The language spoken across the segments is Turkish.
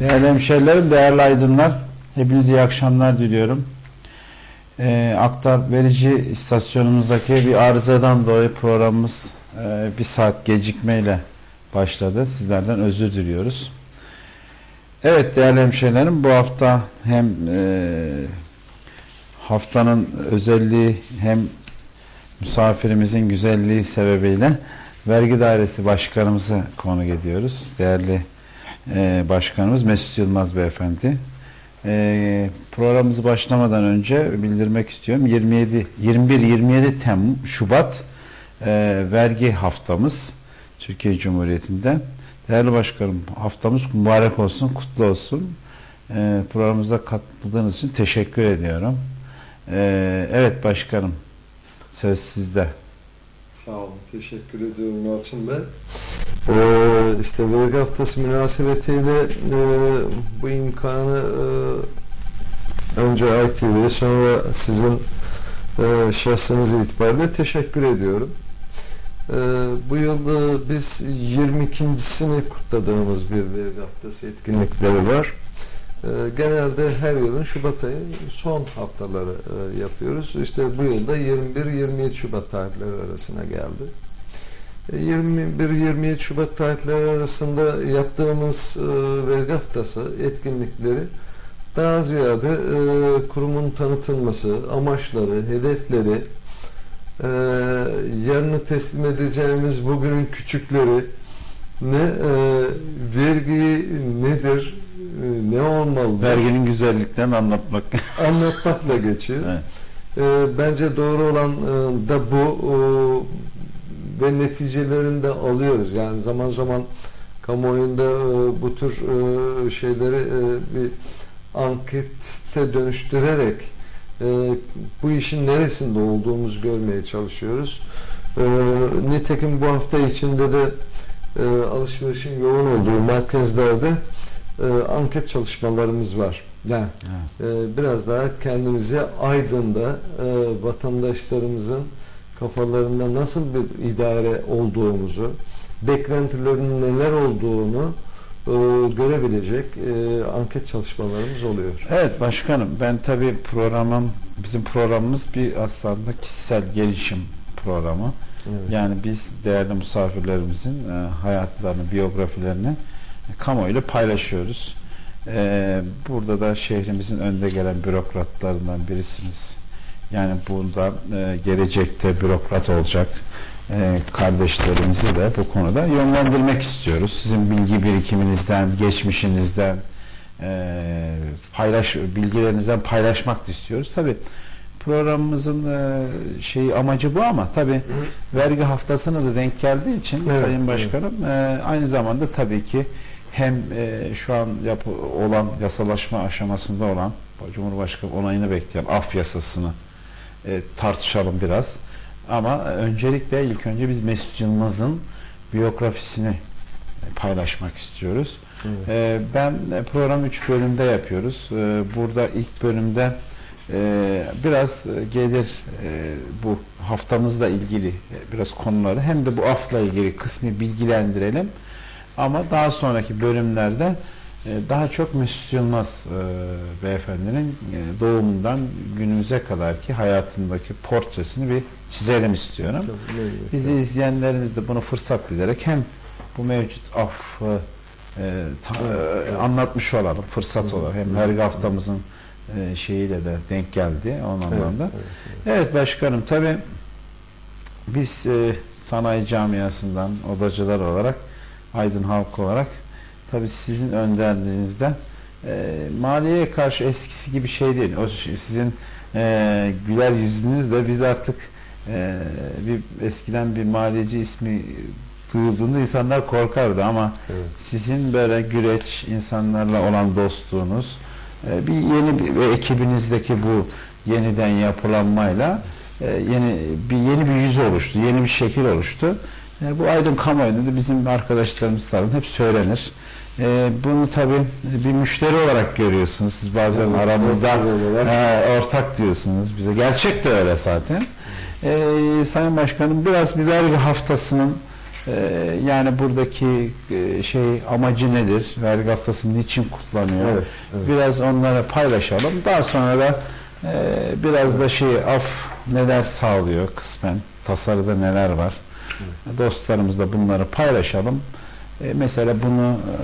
Değerli hemşehrilerim, değerli aydınlar, hepinize iyi akşamlar diliyorum. Ee, Aktar verici istasyonumuzdaki bir arızadan dolayı programımız e, bir saat gecikmeyle başladı. Sizlerden özür diliyoruz. Evet değerli hemşehrilerim, bu hafta hem e, haftanın özelliği hem misafirimizin güzelliği sebebiyle vergi dairesi başkanımızı konuk ediyoruz. Değerli e, başkanımız Mesut Yılmaz beyefendi. E, programımızı başlamadan önce bildirmek istiyorum. 27 21-27 Temmuz Şubat e, vergi haftamız Türkiye Cumhuriyeti'nde. Değerli başkanım haftamız mübarek olsun, kutlu olsun. E, programımıza katıldığınız için teşekkür ediyorum. Evet başkanım söz sizde. Sağ olun. Teşekkür ediyorum Yalçın Bey. Ee, işte vergi haftası münasebetiyle e, bu imkanı e, önce ITV'ye sonra sizin e, şahsınız itibariyle teşekkür ediyorum. E, bu yıl e, biz 22.sini kutladığımız bir vergi haftası etkinlikleri var. E, genelde her yılın Şubat ayı son haftaları e, yapıyoruz. İşte bu yılda 21-27 Şubat tarihleri arasına geldi. 21-27 Şubat tarihleri arasında yaptığımız e, vergi haftası etkinlikleri daha ziyade e, kurumun tanıtılması, amaçları, hedefleri, e, yarını teslim edeceğimiz bugünün küçükleri, ne e, vergi nedir, e, ne olmalı? Verginin güzelliklerini anlatmak. Anlatmakla geçiyor. Evet. E, bence doğru olan e, da bu e, ve neticelerini de alıyoruz. Yani zaman zaman kamuoyunda e, bu tür e, şeyleri e, bir ankette dönüştürerek e, bu işin neresinde olduğumuzu görmeye çalışıyoruz. E, nitekim bu hafta içinde de e, alışverişin yoğun olduğu merkezlerde e, anket çalışmalarımız var. Yani Evet. e, biraz daha kendimizi Aydın'da e, vatandaşlarımızın kafalarında nasıl bir idare olduğumuzu, beklentilerinin neler olduğunu e, görebilecek e, anket çalışmalarımız oluyor. Evet başkanım ben tabii programım bizim programımız bir aslında kişisel gelişim programı. Evet. Yani biz değerli misafirlerimizin e, hayatlarını, biyografilerini kamuoyuyla paylaşıyoruz. E, burada da şehrimizin önde gelen bürokratlarından birisiniz. Yani burada e, gelecekte bürokrat olacak e, kardeşlerimizi de bu konuda yönlendirmek istiyoruz. Sizin bilgi birikiminizden, geçmişinizden, e, paylaş bilgilerinizden paylaşmak da istiyoruz. Tabii programımızın e, şeyi amacı bu ama tabii vergi haftasına da denk geldiği için Evet, Sayın evet. Başkanım e, aynı zamanda tabii ki hem e, şu an yapı, olan yasalaşma aşamasında olan Cumhurbaşkanı onayını bekleyen af yasasını e, tartışalım biraz. Ama öncelikle ilk önce biz Mesut Yılmaz'ın biyografisini e, paylaşmak istiyoruz. Evet. Ee, ben e, program 3 bölümde yapıyoruz. Ee, Burada ilk bölümde e, biraz e, gelir e, bu haftamızla ilgili e, biraz konuları hem de bu afla ilgili kısmı bilgilendirelim. Ama daha sonraki bölümlerde e, daha çok Mesut Yılmaz e, beyefendinin e, doğumundan günümüze kadarki hayatındaki portresini bir çizelim istiyorum. Bizi izleyenlerimiz de bunu fırsat bilerek hem bu mevcut affı e, ta- e, anlatmış olalım fırsat Hı. olarak hem vergi haftamızın e, şeyiyle de denk geldi o Evet, anlamda. evet, Evet başkanım tabi biz e, sanayi camiasından odacılar olarak Aydın halk olarak tabi sizin önderliğinizden e, maliyeye karşı eskisi gibi şey değil. O ş- sizin e, güler yüzünüzle biz artık e, bir eskiden bir maliyeci ismi duyulduğunda insanlar korkardı ama evet. sizin böyle güreç insanlarla olan dostluğunuz e, bir yeni bir ve ekibinizdeki bu yeniden yapılanmayla e, yeni bir yeni bir yüz oluştu, yeni bir şekil oluştu. E, Bu Aydın kamuoyunda da bizim arkadaşlarımız tarafından hep söylenir. E, bunu tabii bir müşteri olarak görüyorsunuz. Siz bazen Evet, aramızda e, ortak diyorsunuz bize. Gerçek de öyle zaten. E, Sayın Başkanım biraz bir vergi haftasının Ee, yani buradaki e, şey amacı nedir? Vergi haftası niçin kutlanıyor? Evet, evet. Biraz onlara paylaşalım. Daha sonra da e, biraz da şey af neler sağlıyor kısmen, tasarıda neler var. Dostlarımızla bunları paylaşalım. E, mesela bunu e,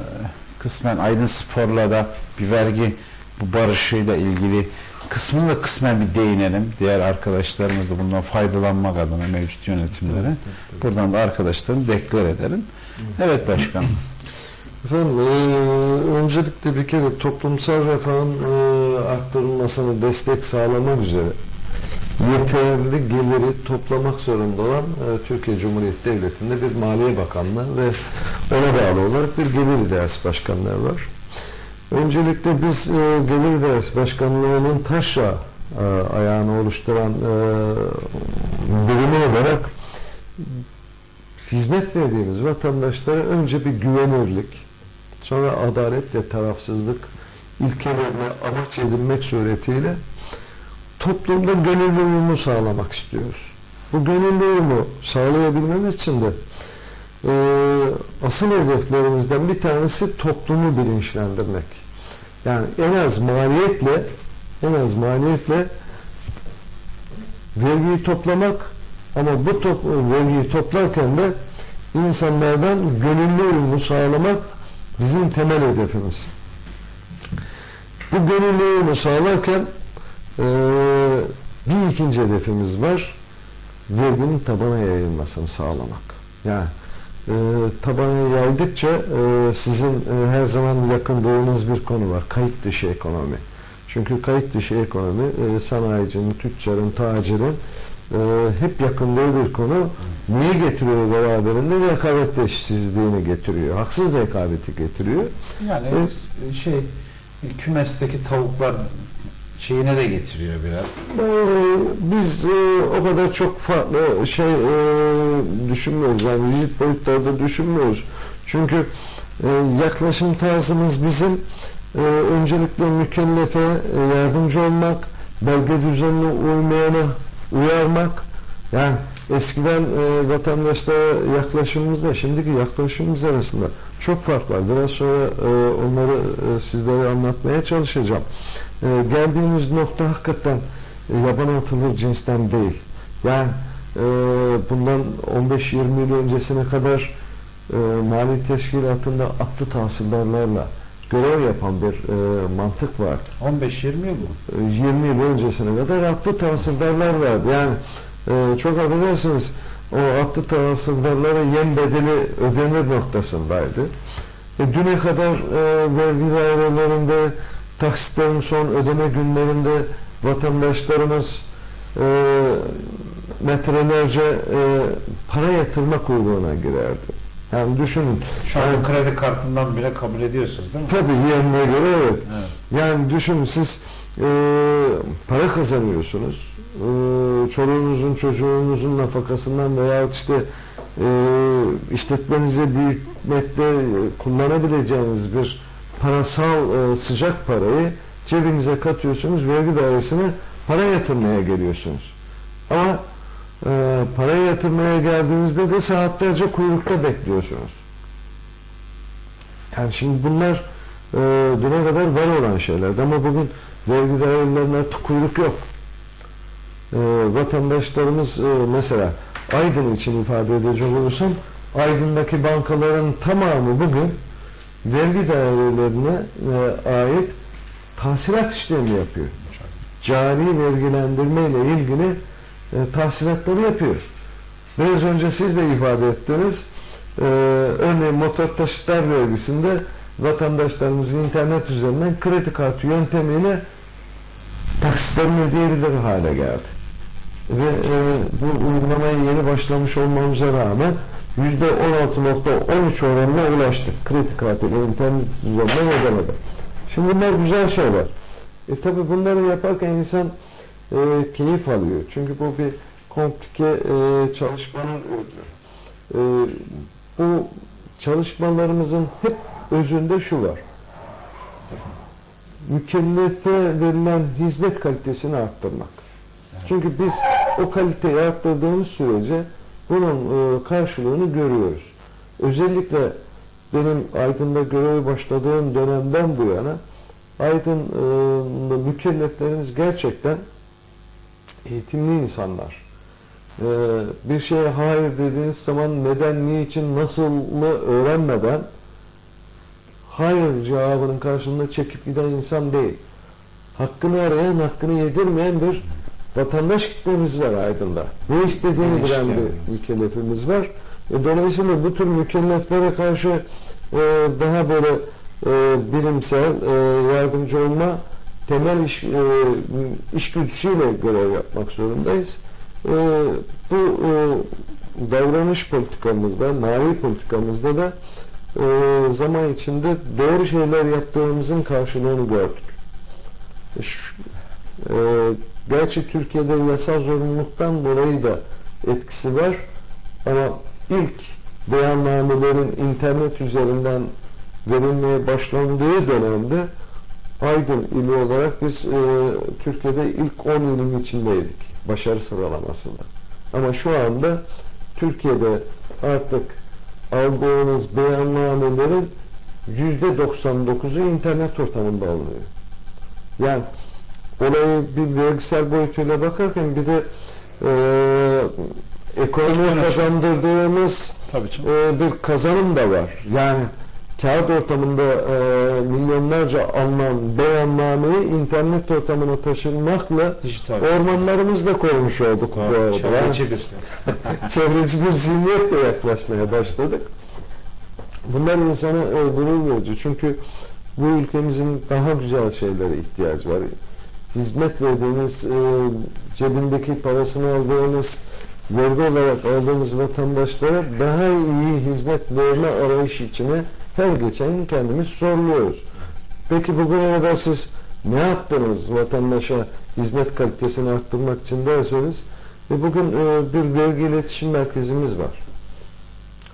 kısmen Aydın Spor'la da bir vergi bu barışıyla ilgili kısmını da kısmen bir değinelim. Diğer arkadaşlarımız da bundan faydalanmak adına mevcut yönetimlere. Buradan da arkadaşlarını deklar edelim. Evet başkanım. Efendim, e, öncelikle bir kere toplumsal refahın e, arttırılmasına destek sağlamak üzere yeterli geliri toplamak zorunda olan e, Türkiye Cumhuriyeti Devleti'nde bir Maliye Bakanlığı ve ona bağlı olarak bir Gelir İdaresi Başkanlığı var. Öncelikle biz e, Gelir İdaresi Başkanlığı'nın taşra e, ayağını oluşturan e, birimi olarak hizmet verdiğimiz vatandaşlara önce bir güvenirlik, sonra adalet ve tarafsızlık ilkelerine amaç edinmek suretiyle toplumda gönüllü uyumu sağlamak istiyoruz. Bu gönüllü uyumu sağlayabilmemiz için de e, asıl hedeflerimizden bir tanesi toplumu bilinçlendirmek. Yani en az maliyetle en az maliyetle vergiyi toplamak ama bu top, vergiyi toplarken de insanlardan gönüllü uyumu sağlamak bizim temel hedefimiz. Bu gönüllü uyumu sağlarken eee, bir ikinci hedefimiz var. Verginin tabana yayılmasını sağlamak. Yani eee tabana yaydıkça eee, sizin eee, her zaman yakındığınız bir konu var. Kayıt dışı ekonomi. Çünkü kayıt dışı ekonomi eee, sanayicinin, tüccarın, tacirin eee, hep yakındığı bir konu. Neyi getiriyor beraberinde? Rekabet eşitsizliğini getiriyor. Haksız rekabeti getiriyor. Yani Evet. şey kümesteki tavuklar şeyine de getiriyor biraz. Ee, biz e, o kadar çok farklı şey e, düşünmüyoruz. Yani rigid boyutlarda düşünmüyoruz. Çünkü e, yaklaşım tarzımız bizim öncelikle mükellefe yardımcı olmak, belge düzenine uymayana uyarmak. Yani eskiden e, vatandaşlara yaklaşımımızla şimdiki yaklaşımımız arasında çok fark var. Biraz sonra e, onları e, sizlere anlatmaya çalışacağım. E, geldiğimiz nokta hakikaten e, yaban atılır cinsten değil. Yani e, bundan 15-20 yıl öncesine kadar e, mali teşkilatında aklı tahsildarlarla görev yapan bir e, mantık vardı. 15-20 yıl mı? 20 yıl öncesine kadar atlı tahsildarlar vardı. Yani e, çok affedersiniz o atlı tahsildarlara yem bedeli ödenir noktasındaydı. E, düne kadar e, vergi dairelerinde taksitlerin son ödeme günlerinde vatandaşlarımız e, metrelerce e, para yatırma kuyruğuna girerdi. Yani düşünün. Şu an Yani- kredi kartından bile kabul ediyorsunuz değil mi? Tabii yerine göre evet. Evet. Yani düşünün siz e, para kazanıyorsunuz. E, çoluğunuzun çocuğunuzun nafakasından veya işte e, işletmenizi büyütmekte e, kullanabileceğiniz bir parasal e, sıcak parayı cebinize katıyorsunuz. Vergi dairesine para yatırmaya geliyorsunuz. Ama e, para yatırmaya geldiğinizde de saatlerce kuyrukta bekliyorsunuz. Yani şimdi bunlar e, düne kadar var olan şeylerdi ama bugün vergi dairelerinde artık kuyruk yok. E, vatandaşlarımız e, mesela Aydın için ifade edecek olursam Aydın'daki bankaların tamamı bugün vergi dairelerine e, ait tahsilat işlemi yapıyor. Cari vergilendirme ile ilgili e, tahsilatları yapıyor. Biraz önce siz de ifade ettiniz. Ee, örneğin motor taşıtlar vergisinde vatandaşlarımız internet üzerinden kredi kartı yöntemiyle taksitlerini ödeyebilir hale geldi. Ve e, bu uygulamaya yeni başlamış olmamıza rağmen %16.13 oranına ulaştık. Kredi kartıyla internet üzerinden ödemede. Şimdi bunlar güzel şeyler. E tabi bunları yaparken insan e, keyif alıyor. Çünkü bu bir komplike e, çalışmanın ürünü. E, bu çalışmalarımızın hep özünde şu var. Mükellefe verilen hizmet kalitesini arttırmak. Çünkü biz o kaliteyi arttırdığımız sürece bunun e, karşılığını görüyoruz. özellikle benim Aydın'da görevi başladığım dönemden bu yana Aydın'da mükelleflerimiz gerçekten eğitimli insanlar. Ee, bir şeye hayır dediğiniz zaman neden, niçin, nasılını öğrenmeden hayır cevabının karşılığında çekip giden insan değil. Hakkını arayan, hakkını yedirmeyen bir vatandaş kitlemiz var Aydın'da. Ne istediğini Ne bilen bir mükellefimiz var. E, dolayısıyla bu tür mükelleflere karşı e, daha böyle e, bilimsel e, yardımcı olma temel iş, e, işgüdüsüyle görev yapmak zorundayız. E, bu e, davranış politikamızda, mavi politikamızda da e, zaman içinde doğru şeyler yaptığımızın karşılığını gördük. E, şu- e, gerçi Türkiye'de yasal zorunluluktan dolayı da etkisi var ama ilk beyannamelerin internet üzerinden verilmeye başlandığı dönemde Aydın ili olarak biz e, Türkiye'de ilk 10 ilin içindeydik başarı sıralamasında. Ama şu anda Türkiye'de artık aldığınız beyannamelerin %99'u internet ortamında alınıyor. Yani olayı bir vergisel boyutuyla bakarken bir de e, Teknoloji. kazandırdığımız e, bir kazanım da var. Yani kağıt ortamında e, milyonlarca alınan beyannameyi internet ortamına taşınmakla Dijital. ormanlarımızı da korumuş olduk bu Çevreci bir. çevreci bir zihniyetle yaklaşmaya başladık. Bunlar insana e, gurur verici. Çünkü bu ülkemizin daha güzel şeylere ihtiyacı var. Hizmet verdiğiniz, e, cebindeki parasını aldığınız, vergi olarak aldığımız vatandaşlara daha iyi hizmet verme arayış içine her geçen gün kendimiz soruluyoruz. Peki bugüne kadar siz ne yaptınız vatandaşa hizmet kalitesini arttırmak için derseniz e, bugün e, bir vergi iletişim merkezimiz var.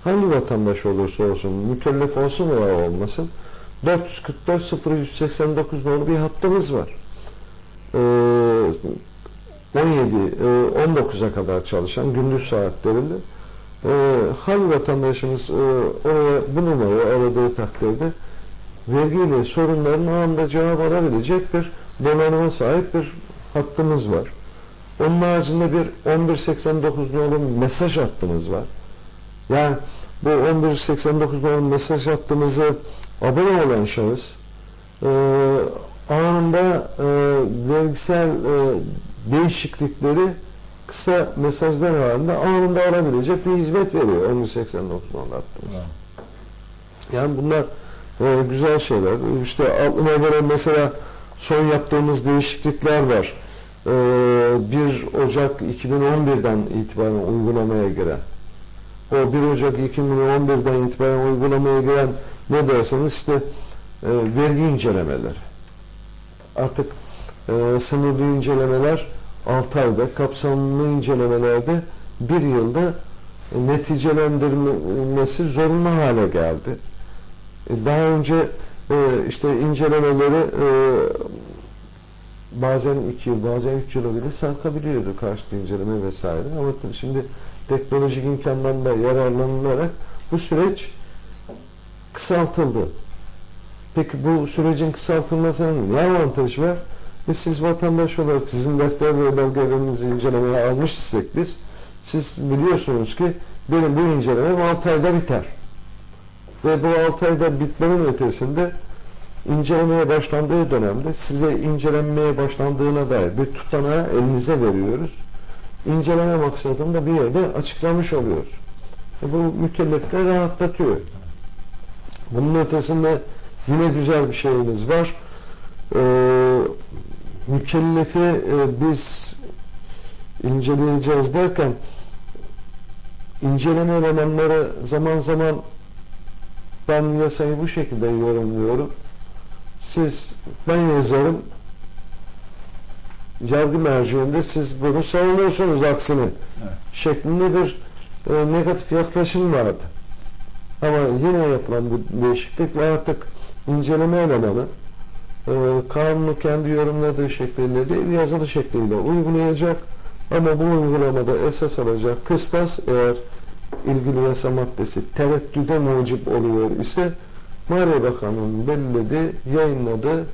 Hangi vatandaş olursa olsun, mükellef olsun veya olmasın 444 0189 nolu bir hattımız var. Ee, 17, e, 19'a kadar çalışan gündüz saatlerinde e, hangi vatandaşımız e, oraya bu numarayı aradığı takdirde vergiyle sorunların anında cevap alabilecek bir donanıma sahip bir hattımız var. Onun haricinde bir 1189 nolu mesaj hattımız var. Yani bu 1189 nolu mesaj hattımızı abone olan şahıs e, anında e, vergisel e, değişiklikleri kısa mesajlar halinde anında alabilecek bir hizmet veriyor 1189 nolu hattımız. Yani bunlar e, güzel şeyler. İşte aklıma gelen mesela son yaptığımız değişiklikler var. E, 1 Ocak 2011'den itibaren uygulamaya giren. O 1 Ocak 2011'den itibaren uygulamaya giren ne derseniz işte e, vergi incelemeleri. Artık e, sınırlı incelemeler 6 ayda, kapsamlı incelemelerde bir yılda e, neticelendirilmesi zorunlu hale geldi. E, Daha önce e, işte incelemeleri e, bazen iki yıl, bazen üç yıla bile sarkabiliyordu karşıt inceleme vesaire. Ama şimdi teknolojik imkandan da yararlanılarak bu süreç kısaltıldı. Peki bu sürecin kısaltılmasının ne avantajı var? E siz vatandaş olarak sizin defter ve belgelerinizi incelemeye almış isek biz, siz biliyorsunuz ki benim bu incelemem 6 ayda biter. Ve bu 6 ayda bitmenin ötesinde incelemeye başlandığı dönemde size incelenmeye başlandığına dair bir tutanağı elinize veriyoruz. İnceleme maksadını da bir yerde açıklamış oluyoruz. E bu mükellefleri rahatlatıyor. Bunun ötesinde yine güzel bir şeyimiz var. Ee, mükellefi e, biz inceleyeceğiz derken inceleme elemanları zaman zaman ben yasayı bu şekilde yorumluyorum. Siz, ben yazarım, yargı merciinde siz bunu savunuyorsunuz aksini Evet. şeklinde bir e, negatif yaklaşım vardı. Ama yine yapılan bu değişiklikle artık inceleme elemanı e, kanunu kendi yorumladığı şekliyle değil yazılı şekliyle uygulayacak ama bu uygulamada esas alacak kıstas eğer ilgili yasa maddesi tereddüde mucip oluyor ise Maliye Bakanlığı'nın belirlediği, yayınladığı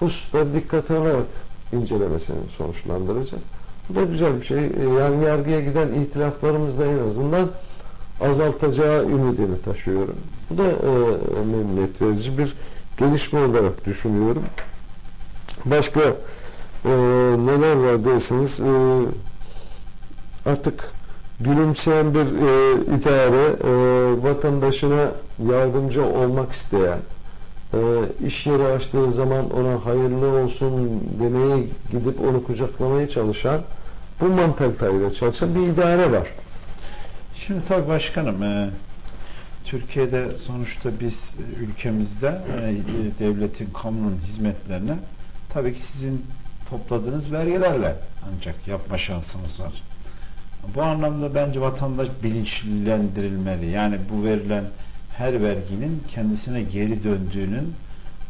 hususları dikkate alarak incelemesini sonuçlandıracak. Bu da güzel bir şey. E, Yani yargıya giden itiraflarımız da en azından azaltacağı ümidini taşıyorum. Bu da e, memnuniyet verici bir gelişme olarak düşünüyorum. Başka e, neler var dersiniz? E, artık gülümseyen bir e, idare, e, vatandaşına yardımcı olmak isteyen, e, iş yeri açtığı zaman ona hayırlı olsun demeye gidip onu kucaklamaya çalışan, bu mantaliteyle çalışan bir idare var. Şimdi tabii başkanım e, Türkiye'de sonuçta biz e, ülkemizde e, e, devletin, kamunun hizmetlerine tabii ki sizin topladığınız vergilerle ancak yapma şansımız var. Bu anlamda bence vatandaş bilinçlendirilmeli. Yani bu verilen her verginin kendisine geri döndüğünün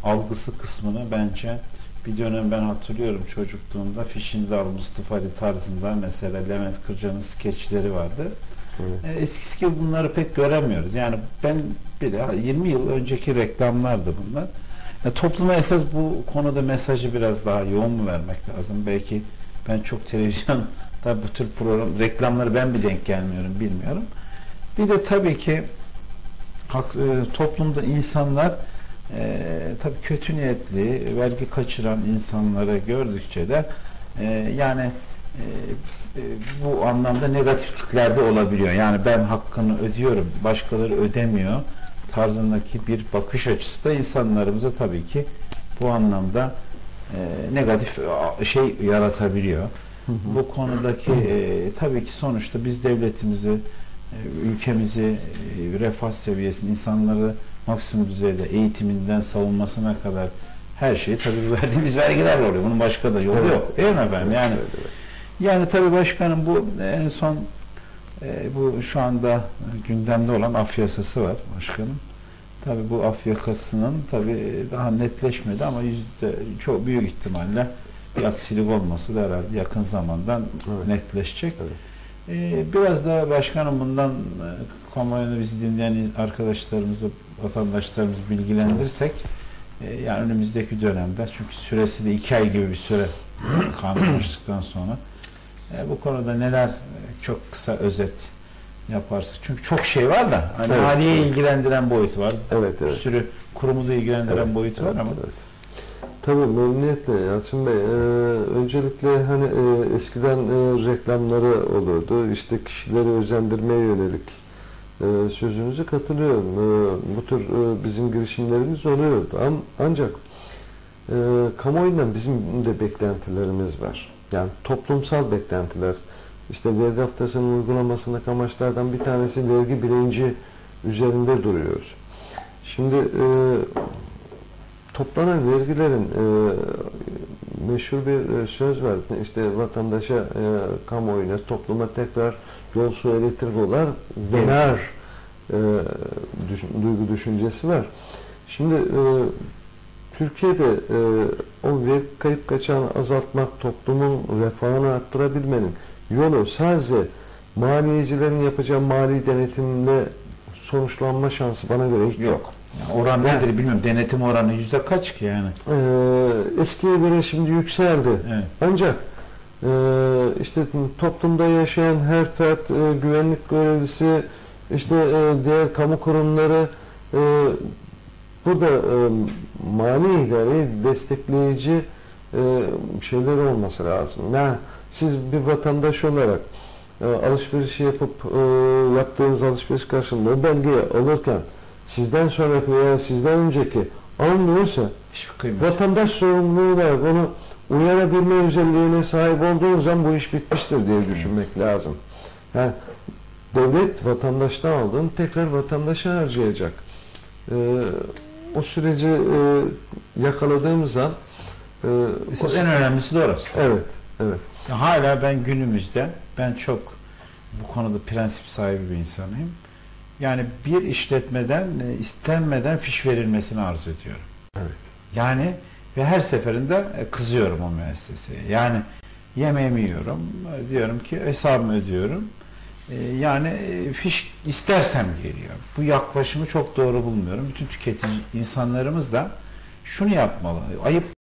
algısı kısmını bence bir dönem ben hatırlıyorum çocukluğumda Fişindar Mustafa Ali tarzında mesela Levent Kırca'nın skeçleri vardı. Evet. E, Eskisi gibi bunları pek göremiyoruz. Yani ben bile 20 yıl önceki reklamlardı bunlar. E, topluma esas bu konuda mesajı biraz daha yoğun mu vermek lazım? Belki ben çok televizyon tabi bu tür program reklamları ben bir denk gelmiyorum bilmiyorum. Bir de tabii ki e, toplumda insanlar e, tabii kötü niyetli vergi kaçıran insanları gördükçe de e, yani bu anlamda negatifliklerde olabiliyor. Yani ben hakkını ödüyorum, başkaları ödemiyor tarzındaki bir bakış açısı da insanlarımıza tabii ki bu anlamda e, negatif e, şey yaratabiliyor. Bu konudaki e, tabii ki sonuçta biz devletimizi, e, ülkemizi, e, refah seviyesini, insanları maksimum düzeyde eğitiminden savunmasına kadar her şeyi tabii verdiğimiz vergilerle oluyor. Bunun başka da yolu yok. Değil mi efendim? Yani Evet, evet. Yani tabii başkanım bu en son e, bu şu anda gündemde olan af yasası var başkanım. Tabii bu af yakasının tabii daha netleşmedi ama yüzde çok büyük ihtimalle bir aksilik olması da herhalde yakın zamandan Evet. netleşecek. Evet. E, biraz daha başkanım bundan e, kamuoyunu bizi dinleyen arkadaşlarımızı, vatandaşlarımızı bilgilendirirsek e, yani önümüzdeki dönemde çünkü süresi de iki ay gibi bir süre kanunlaştıktan sonra e, bu konuda neler e, çok kısa özet yaparsak. Çünkü çok şey var da hani Evet. maliye ilgilendiren boyutu var. Evet, Bir evet. sürü kurumu da ilgilendiren Evet, boyutu evet, var ama evet. Tabii memnuniyetle Yalçın Bey. Ee, öncelikle hani e, eskiden e, reklamları olurdu. İşte kişileri özendirmeye yönelik sözünüze katılıyorum. E, bu tür e, bizim girişimlerimiz oluyordu. Am- ancak e, kamuoyundan bizim de beklentilerimiz var. Yani toplumsal beklentiler. İşte vergi haftasının uygulamasındaki amaçlardan bir tanesi vergi bilinci üzerinde duruyoruz. Şimdi e, toplanan vergilerin meşhur bir e, söz var. İşte vatandaşa, e, kamuoyuna, topluma tekrar yol su elektrik olarak döner e, düşün- duygu düşüncesi var. Şimdi e, Türkiye'de e, o vergi kayıp kaçağını azaltmak, toplumun refahını arttırabilmenin yolu sadece maliyecilerin yapacağı mali denetimle sonuçlanma şansı bana göre hiç yok. yok. Yani oran Yani- nedir bilmiyorum. Denetim oranı yüzde kaç ki yani? Ee, eskiye göre şimdi yükseldi. Evet. Ancak e, işte toplumda yaşayan her fert, e, güvenlik görevlisi, işte e, diğer kamu kurumları e, burada e, mali idareyi destekleyici e, şeyler olması lazım. Yani siz bir vatandaş olarak e, alışveriş yapıp e, yaptığınız alışveriş karşılığında o belgeyi alırken sizden sonraki veya sizden önceki almıyorsa Hiçbir kıymet. Vatandaş sorumluluğu olarak onu uyarabilme özelliğine sahip olduğunuz zaman bu iş bitmiştir diye düşünmek lazım. Yani devlet vatandaştan aldığını tekrar vatandaşa harcayacak. Ee, o süreci e, yakaladığımız an e, o- en önemlisi de orası. evet, evet. Hala ben günümüzde ben çok bu konuda prensip sahibi bir insanıyım. Yani bir işletmeden e, istenmeden fiş verilmesini arzu ediyorum. Evet. Yani ve her seferinde e, kızıyorum o müesseseye. Yani yemeğimi yiyorum, e, diyorum ki hesabımı ödüyorum. Yani fiş istersem geliyor. Bu yaklaşımı çok doğru bulmuyorum. Bütün tüketici insanlarımız da şunu yapmalı. Ayıp